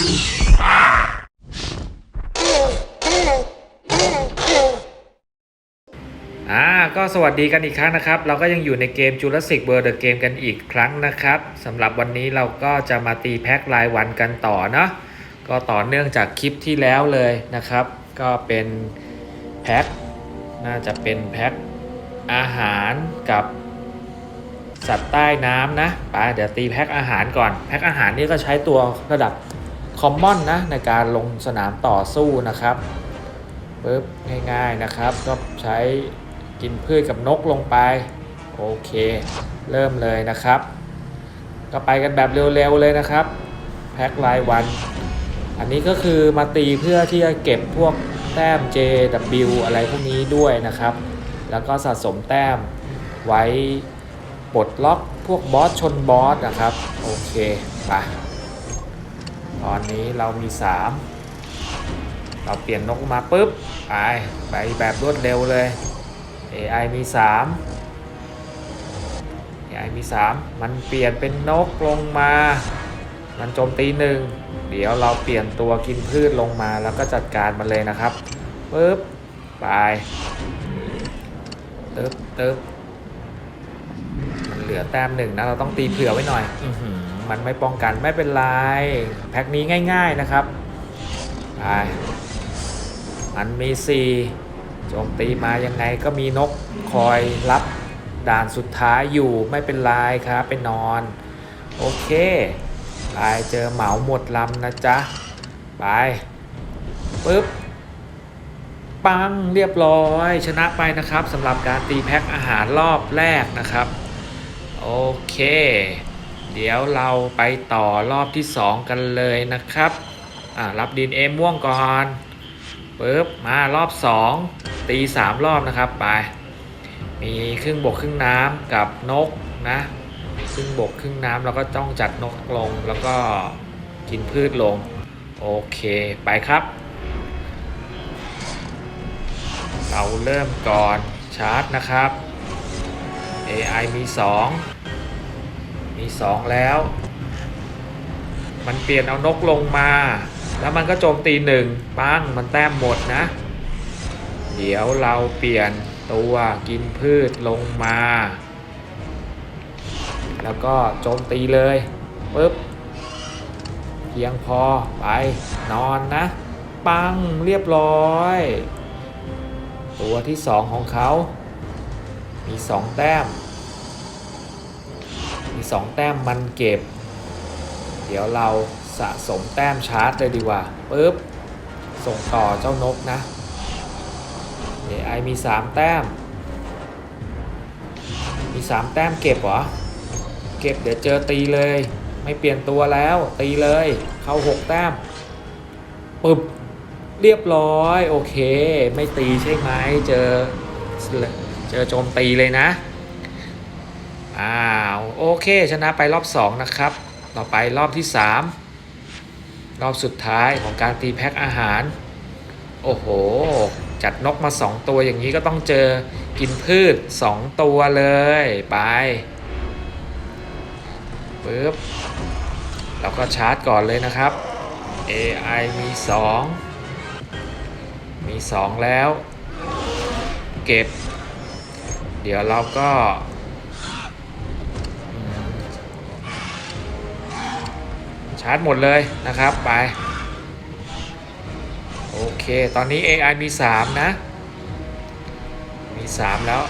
อ่าก็สวัสดีกันอีกครั้งนะครับ เราก็ยังอยู่ในเกม Jurassic World The Game กันอีกครั้งนะครับสำหรับวันนี้เราก็จะมาตีแพ็ครายวันกันต่อเนาะก็ต่อเนื่องจากคลิปที่แล้วเลยนะครับ ก็เป็นแพ็คน่าจะเป็นแพ็คอาหารกับสัตว์ใต้น้ำนะไปเดี๋ยวตีแพ็คอาหารก่อน แพ็คอาหารนี่ก็ใช้ตัวระดับ คอมมอนนะในการลงสนามต่อสู้นะครับปึ๊บง่ายๆนะครับ ก็ใช้กินพืชกับนกลงไป โอเค เริ่มเลยนะครับ ก็ไปกันแบบเร็วๆเลยนะครับ แพ็ครายวัน อันนี้ก็คือมาตีเพื่อที่จะเก็บพวกแต้ม JW อะไรพวกนี้ด้วยนะครับ แล้วก็สะสมแต้มไว้ปลดล็อกพวกบอสชนบอสนะครับ โอเคไป ตอนนี้เรามี 3 เราเปลี่ยนนกมาปุ๊บไปไปแบบรวดเร็วเลย AI มี 3 AI มี 3 มันเปลี่ยนเป็นนกลงมา มันโจมตีหนึ่งเดี๋ยวเราเปลี่ยนตัวกินพืชลงมาแล้วก็จัดการมันเลยนะครับปุ๊บไปเตึ๊บตึ๊บมันเหลือแต้มหนึ่งนะเราต้องตีเผื่อไว้หน่อย อือหือ มันไม่ป้องกันไม่เป็นไร แพ็คนี้ง่าย ๆนะครับไปมันมี4โจมตีมายังไงก็มีนกคอยรับด่านสุดท้ายอยู่ไม่เป็นไรครับไปนอน โอเคไปเจอเหมาหมดลำนะจ๊ะ ไปปึ๊บปังเรียบร้อยชนะไปนะครับสำหรับการตีแพ็คอาหารรอบแรกนะครับ โอเค เดี๋ยวเราไปต่อรอบที่ 2 กันเลยนะครับอ่ารับดินเอม่วงก่อนปึ๊บมารอบ 2 ตี 3 รอบนะครับไป มีครึ่งบกครึ่งน้ำกับนกนะครึ่งบกครึ่งน้ำแล้วก็ต้องจัดนกลงแล้วก็กินพืชลง โอเคไปครับ เราเริ่มก่อนชาร์จนะครับ AI มี 2 มี2แล้ว มันเปลี่ยนเอานกลงมา แล้วมันก็โจมตีหนึ่งปังมันแต้มหมดนะ เดี๋ยวเราเปลี่ยนตัวกินพืชลงมา แล้วก็โจมตีเลยปึ๊บเพียงพอไปนอนนะ ปังเรียบร้อย ตัวที่สองของเขา มีสองแต้ม มีสองแต้มมันเก็บ เดี๋ยวเราสะสมแต้มชาร์จเลยดีกว่าปึ๊บส่งต่อเจ้านกนะ AI มี 3 แต้ม มี 3 แต้มเก็บเหรอ เก็บเดี๋ยวเจอตีเลย ไม่เปลี่ยนตัวแล้วตีเลย เข้า 6 แต้มปึ๊บเรียบร้อย โอเค ไม่ตีใช่ไหมเจอ เจอโจมตีเลยนะ อ้าวโอเคชนะไปรอบ 2 นะครับ ต่อไปรอบที่ 3 รอบสุดท้ายของการตีแพ็คอาหาร โอ้โห จัดนกมา 2 ตัวอย่างนี้ก็ต้องเจอกินพืช 2 ตัวเลยไปปึ๊บเราก็ชาร์จก่อนเลยนะครับ AI มี 2 มี 2 แล้ว เก็บ เดี๋ยวเราก็ ชาร์จหมดเลยนะครับไปโอเค ตอนนี้ AI มี 3 นะ มี 3 แล้ว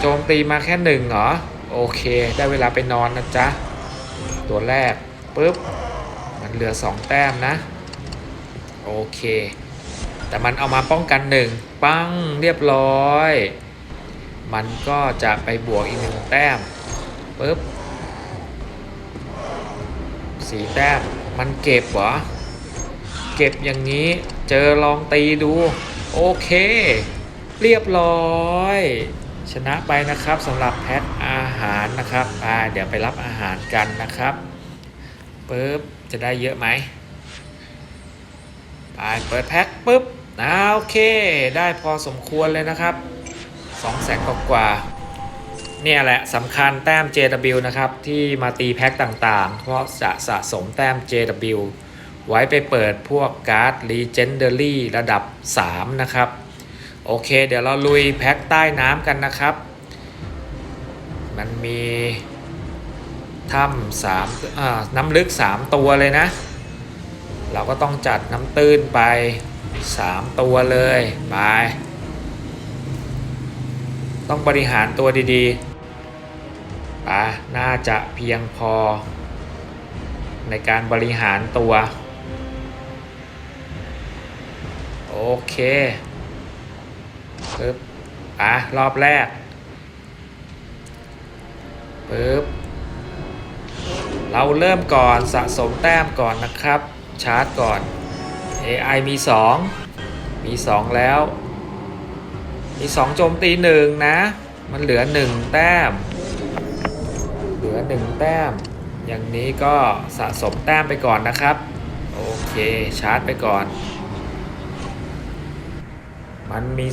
โจมตีมาแค่1เหรอ โอเค ได้เวลาไปนอนนะจ๊ะ ตัวแรกปุ๊บ มันเหลือ 2 แต้มนะ โอเค แต่มันเอามาป้องกัน1ปังเรียบร้อย มันก็จะไปบวกอีกหนึ่งแต้มปุ๊บ สีแต้มมันเก็บเหรอ เก็บอย่างนี้เจอลองตีดู โอเค เรียบร้อย ชนะไปนะครับสำหรับแพ็คอาหารนะครับอ่าเดี๋ยวไปรับอาหารกันนะครับปึ๊บจะได้เยอะไหมไปเปิดแพ็คปึ๊บอ่าโอเค ได้พอสมควรเลยนะครับ2แสนกว่า เนี่ยแหละสำคัญแต้ม JW นะครับ ที่มาตีแพ็คต่างๆ เพราะจะสะสมแต้ม JW ไว้ไปเปิดพวกการ์ด Legendary ระดับ 3 นะครับ โอเค เดี๋ยวเราลุยแพ็คใต้น้ำกันนะครับ มันมีถ้ำสามน้ำลึก 3 ตัวเลยนะ เราก็ต้องจัดน้ำตื้นไป 3 ตัวเลย ไป ต้องบริหารตัวดีๆ ไปน่าจะเพียงพอ ในการบริหารตัว โอเคปึ๊บอะรอบแรกปึ๊บเราเริ่มก่อนสะสมแต้มก่อนนะครับ ชาร์จก่อน AI มี 2 มี 2 แล้ว มี 2 โจมตีหนึ่งนะ มันเหลือ 1 แต้ม ลือ 1 แต้ม อย่างนี้ก็สะสมแต้มไปก่อนนะครับ โอเคชาร์จไปก่อน มันมี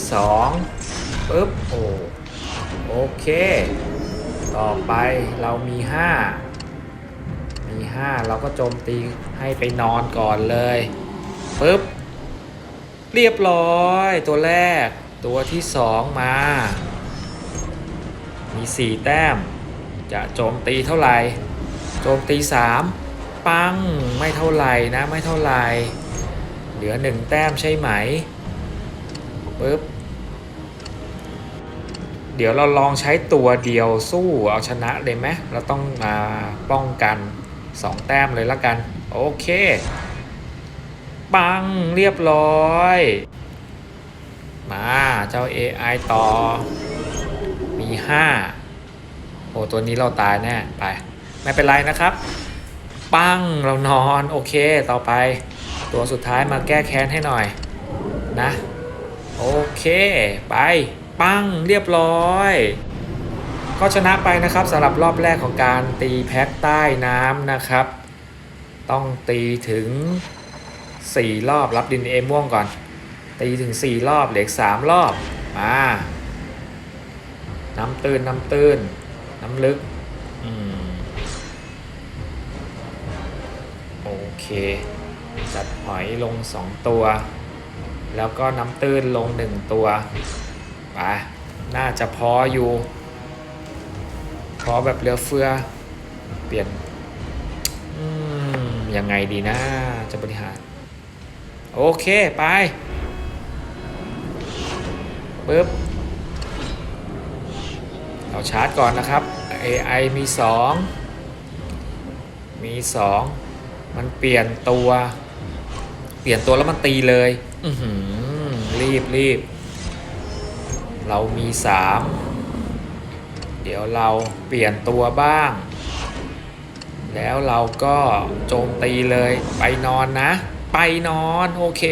2ปึ๊บโอ้โอเค ต่อไปเรามี 5 มี 5 เราก็โจมตีให้ไปนอนก่อนเลยปึ๊บเรียบร้อยตัวแรกตัวที่ 2 มา มี 4 แต้ม จะโจมตีเท่าไหร่โจมตี3ปังไม่เท่าไหร่นะไม่เท่าไหร่เหลือ 1 แต้มใช่ไหมปึ๊บเดี๋ยวเราลองใช้ตัวเดียวสู้เอาชนะเลยไหมเราต้องมาป้องกัน 2 แต้มเลยละกัน โอเค ปังเรียบร้อย มาเจ้า AI ต่อ มี 5 โอ้ตัวนี้เราตายแน่ไป ไม่เป็นไรนะครับ ปังเรานอนโอเคต่อไป ตัวสุดท้ายมาแก้แค้นให้หน่อยนะ โอเคไป ปังเรียบร้อย ก็ชนะไปนะครับสำหรับรอบแรกของการตีแพ็คใต้น้ำนะครับ ต้องตีถึง 4 รอบรับดินเอม่วงก่อน ตีถึง 4 รอบเหลือ3รอบมาน้ำตื้นน้ำตื้น น้ำลึก อืม โอเค จัดหอยลง 2 ตัว แล้วก็น้ำตื้นลง 1 ตัวไปน่าจะพออยู่ พอแบบเหลือเฟือ เปลี่ยน อืม ยังไงดีนะจะบริหาร โอเค ไปปึ๊บ เราชาร์จก่อนนะครับ AI มี 2 มี 2 มันเปลี่ยนตัว เปลี่ยนตัวแล้วมันตีเลย อือหือรีบรีบ เรามี 3 เดี๋ยวเราเปลี่ยนตัวบ้าง แล้วเราก็โจมตีเลยไปนอนนะ ไปนอน โอเค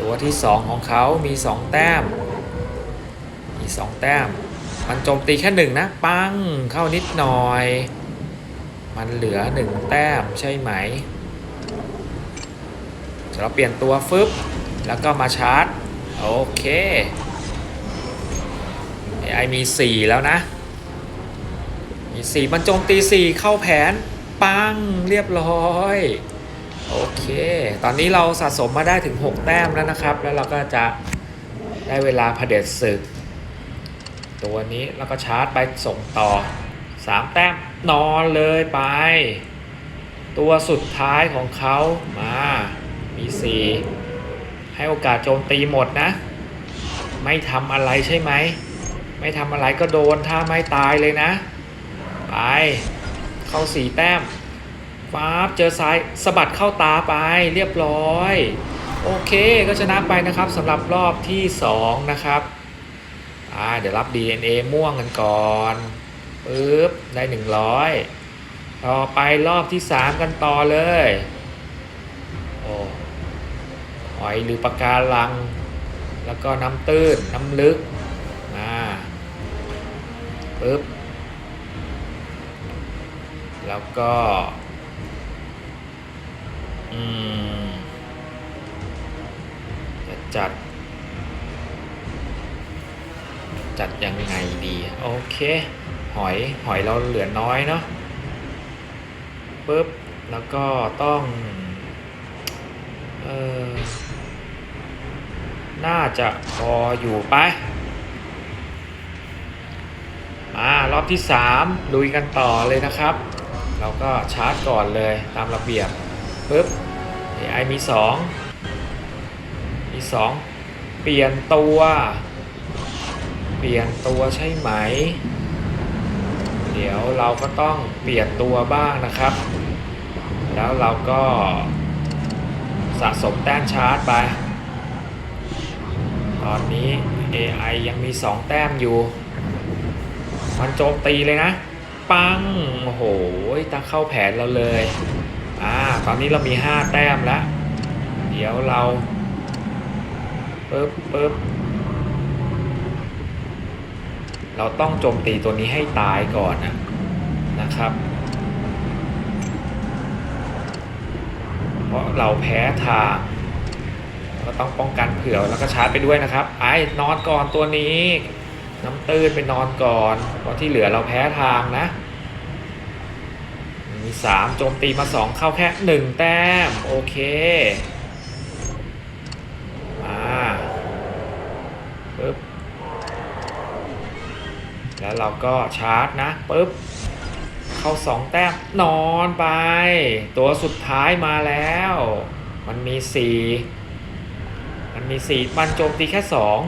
ตัวที่ 2 ของเขามี 2 แต้ม มี2แต้ม มันโจมตีแค่หนึ่งนะ ปังเข้านิดหน่อย มันเหลือ1แต้มใช่ไหมเราเปลี่ยนตัวฟึบแล้วก็มาชาร์จ โอเค AI มี 4 แล้วนะ มี 4 มันโจมตี 4 เข้าแผน ปัง เรียบร้อย โอเค ตอนนี้เราสะสมมาได้ถึง 6 แต้มแล้วนะครับ แล้วเราก็จะได้เวลาเผด็จศึก ตัวนี้แล้วก็ชาร์จไปส่งต่อ 3 แต้มนอนเลยไป ตัวสุดท้ายของเขามามี4ให้โอกาสโจมตีหมดนะ ไม่ทำอะไรใช่ไหม ไม่ทำอะไรก็โดนถ้าไม่ตายเลยนะ ไปเข้าสี่แต้มฟ้าบเจอซ้ายสะบัดเข้าตาไปเรียบร้อย โอเคก็ชนะไปนะครับสำหรับรอบที่ 2 นะครับ อ่าเดี๋ยวรับ DNA ม่วงกันก่อนปึ๊บได้100ต่อไปรอบที่3กันต่อเลยโอ้หอยหรือปะการัง แล้วก็น้ำตื้นน้ำลึกอ่าปึ๊บแล้วก็อืมจะจัด จัดยังไงดีโอเค หอยหอยเราเหลือน้อยเนาะปึ๊บแล้วก็ต้องเออน่าจะพออยู่ไปมารอบที่ 3 ลุยกันต่อเลยนะครับ เราก็ชาร์จก่อนเลยตามระเบียบปึ๊บ AI มี 2 มี 2 เปลี่ยนตัว ปลี่ยนตัวใช่ไหม เดี๋ยวเราก็ต้องเปลี่ยนตัวบ้างนะครับ แล้วเราก็สะสมแต้มชาร์จไป ตอนนี้ AI ยังมี 2 แต้มอยู่ มันโจมตีเลยนะ ปัง โอ้โหตั้งเข้าแผนเราเลย อ่า ตอนนี้เรามี 5 แต้มแล้ว เดี๋ยวเราปึ๊บปึ๊บ เราต้องโจมตีตัวนี้ให้ตายก่อนนะนะครับ เพราะเราแพ้ทางก็ต้องป้องกันเผื่อแล้วก็ชาร์จไปด้วยนะครับ ไอ้นอนก่อนตัวนี้ น้ำตื้นไปนอนก่อนเพราะที่เหลือเราแพ้ทางนะมีสามโจมตีมาสองเข้าแค่หนึ่งแต้ม โอเคมาปึ๊บ แล้วเราก็ชาร์จนะปึ๊บ เข้าสองแต้มนอนไป ตัวสุดท้ายมาแล้ว มันมีสี่มันมีสี่มันโจมตีแค่สอง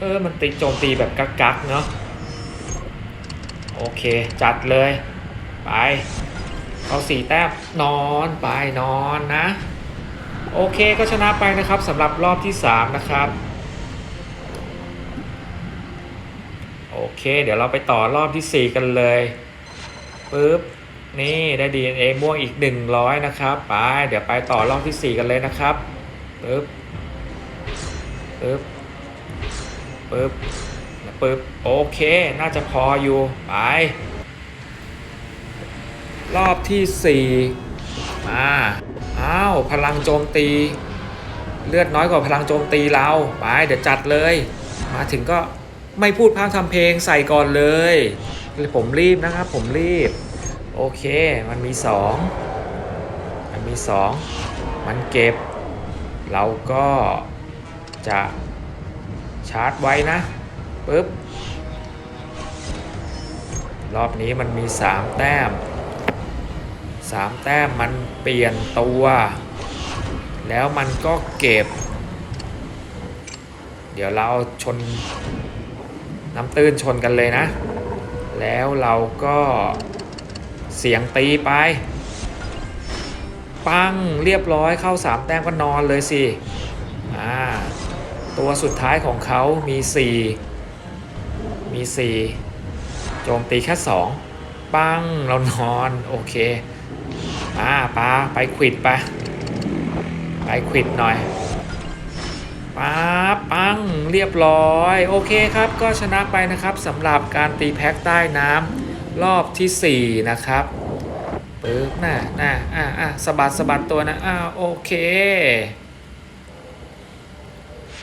เออ มันตีโจมตีแบบกักๆเนาะโอเค จัดเลย ไป เอาสี่แต้มนอนไปนอนนะ โอเคก็ชนะไปนะครับสำหรับรอบที่ 3 นะครับ โอเค เดี๋ยวเราไปต่อรอบที่ 4 กันเลยปึ๊บนี่ได้ DNA ม่วงอีก 100 นะครับ ไป เดี๋ยวไปต่อรอบที่ 4 กันเลยนะครับปึ๊บปึ๊บปึ๊บปึ๊บโอเค น่าจะพออยู่ ไป รอบที่ 4 มาอ้าวพลังโจมตี เลือดน้อยกว่าพลังโจมตีเรา ไป เดี๋ยวจัดเลย มาถึงก็ ไม่พูดพากทำเพลงใส่ก่อนเลย ผมรีบนะครับ ผมรีบ โอเค มันมี2มันมี2มันเก็บ เราก็จะชาร์จไว้นะปึ๊บรอบนี้มันมี 3 แต้ม 3 แต้มมันเปลี่ยนตัว แล้วมันก็เก็บ เดี๋ยวเราชน น้ำตื้นชนกันเลยนะ แล้วเราก็เสียงตีไป ปังเรียบร้อยเข้า 3 แต้มก็นอนเลยสิอ่าตัวสุดท้ายของเขามี 4 มี 4 โจมตีแค่ 2 ปังเรานอน โอเคอ่าปาไปควิดไป ไปควิดหน่อย ป้าปังเรียบร้อย โอเคครับ ก็ชนะไปนะครับสำหรับการตีแพ็กใต้น้ำรอบที่ 4 นะครับปึ๊บน่ะน่ะอ่าอ่าสะบัดสะบัดตัวนะอ่าโอเค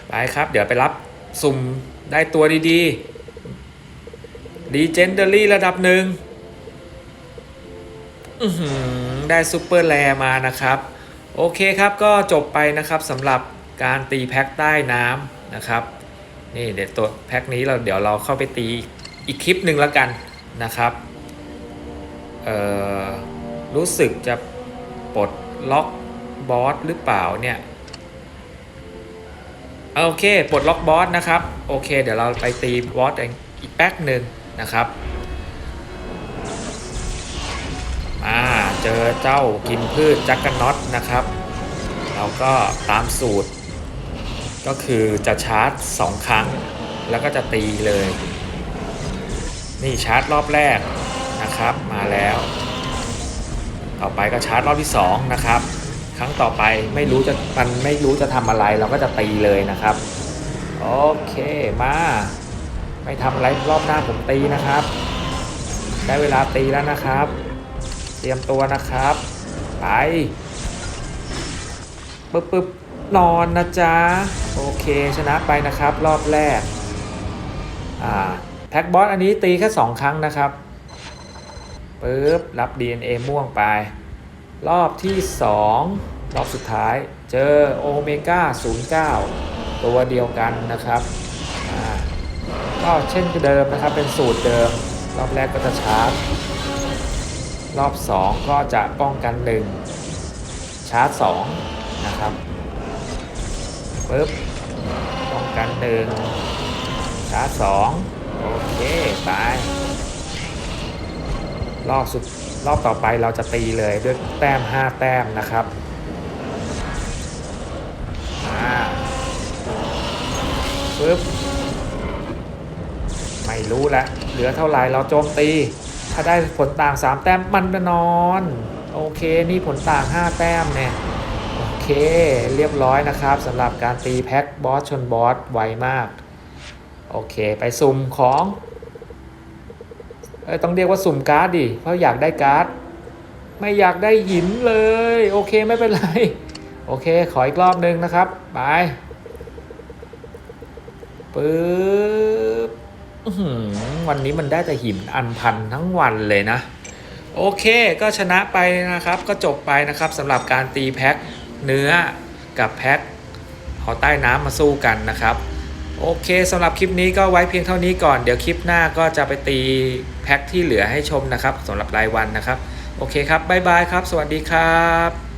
ไปครับ เดี๋ยวไปรับสุ่มได้ตัวดีๆดีเจนเดอรี่ระดับหนึ่งได้ซูเปอร์แรมานะครับ โอเคครับก็จบไปนะครับสำหรับ การตีแพ็คใต้น้ำนะครับนี่เดี๋ยวตัวแพ็คนี้เราเดี๋ยวเราเข้าไปตีอีกคลิปหนึ่งแล้วกันนะครับรู้สึกจะปลดล็อกบอสหรือเปล่าเนี่ยโอเคปลดล็อกบอสนะครับโอเค เดี๋ยวเราไปตีบอสอีกแป๊กหนึ่งนะครับอ่าเจอเจ้ากินพืชจักรน็อตนะครับ เราก็ตามสูตร ก็คือจะชาร์จ 2 ครั้ง แล้วก็จะตีเลย นี่ชาร์จรอบแรกนะครับมาแล้ว ต่อไปก็ชาร์จรอบที่ 2 นะครับ ครั้งต่อไปไม่รู้จะมันไม่รู้จะทำอะไรเราก็จะตีเลยนะครับ โอเคมาไม่ทำอะไรรอบหน้าผมตีนะครับ ได้เวลาตีแล้วนะครับ เตรียมตัวนะครับ ไปปึ๊บปึ๊บ นอนนะจ๊ะ โอเคชนะไปนะครับ รอบแรก อ่าแท็กบอสอันนี้ตีแค่ 2 ครั้งนะครับปึ๊บรับ DNA ม่วงไป รอบที่ 2 รอบสุดท้าย เจอโอเมก้า 09 ตัวเดียวกันนะครับก็เช่นเดิมนะครับเป็นสูตรเดิม รอบแรกก็จะชาร์จ รอบ 2 ก็จะป้องกัน 1 ชาร์จ 2 ปึ๊บป้องกัน1ชาร์จ2โอเคไปรอบสุดรอบต่อไปเราจะตีเลยด้วยแต้ม 5 แต้มนะครับอ่าปึ๊บไม่รู้ละเหลือเท่าไหร่เราโจมตี ถ้าได้ผลต่าง 3 แต้มมันจะนอน โอเค นี่ผลต่าง 5 แต้มเนี่ย เคเรียบร้อยนะครับสำหรับการตีแพ็คบอสชนบอสไวมาก โอเค ไปสุ่มของอต้องเรียกว่าสุ่มการ์ดดิ เพราะอยากได้การ์ด ไม่อยากได้หินเลย โอเคไม่เป็นไร โอเค ขออีกรอบหนึ่งนะครับ ไปปึ๊บวันนี้มันได้แต่หินอันพันทั้งวันเลยนะ โอเคก็ชนะไปนะครับ ก็จบไปนะครับสำหรับการตีแพ็ค เนื้อกับแพ็คเอาใต้น้ำมาสู้กันนะครับ โอเคสำหรับคลิปนี้ก็ไว้เพียงเท่านี้ก่อน เดี๋ยวคลิปหน้าก็จะไปตีแพ็คที่เหลือให้ชมนะครับสำหรับรายวันนะครับ โอเคครับบ๊ายบายครับ สวัสดีครับ